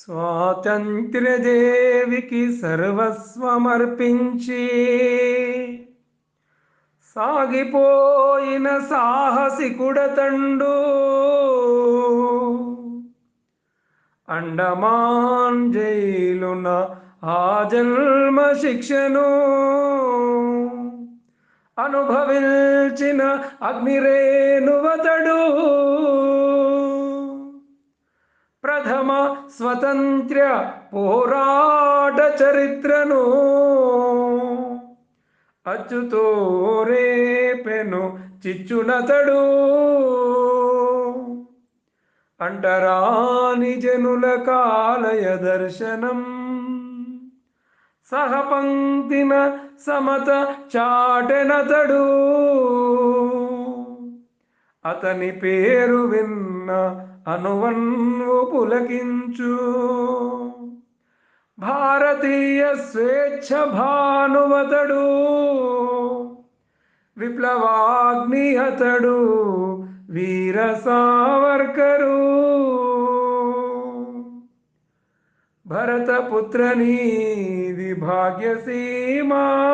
స్వాతంత్ర్యదేవికి సర్వస్వమర్పించి సాగిపోయిన సాహసికుడతండు. అండమాన్ జైలున ఆ జన్మ శిక్షను అనుభవించిన అగ్నిరేణువతడు. ప్రథమ స్వతంత్ర పోరాట చరిత్రను అచ్చుతో రేపెను చిచ్చునతడు. అంటరాని జనుల కాలయ దర్శనం. సహపంక్తిన సమత చాటెనతడు. అతని పేరు విన్న అనువన్వు పులకించు. భారతీయ స్వేచ్ఛ భానువతడు విప్లవాగ్ని అతడు వీర సావర్కరు. భరతపుత్రనీది భాగ్యసీమా.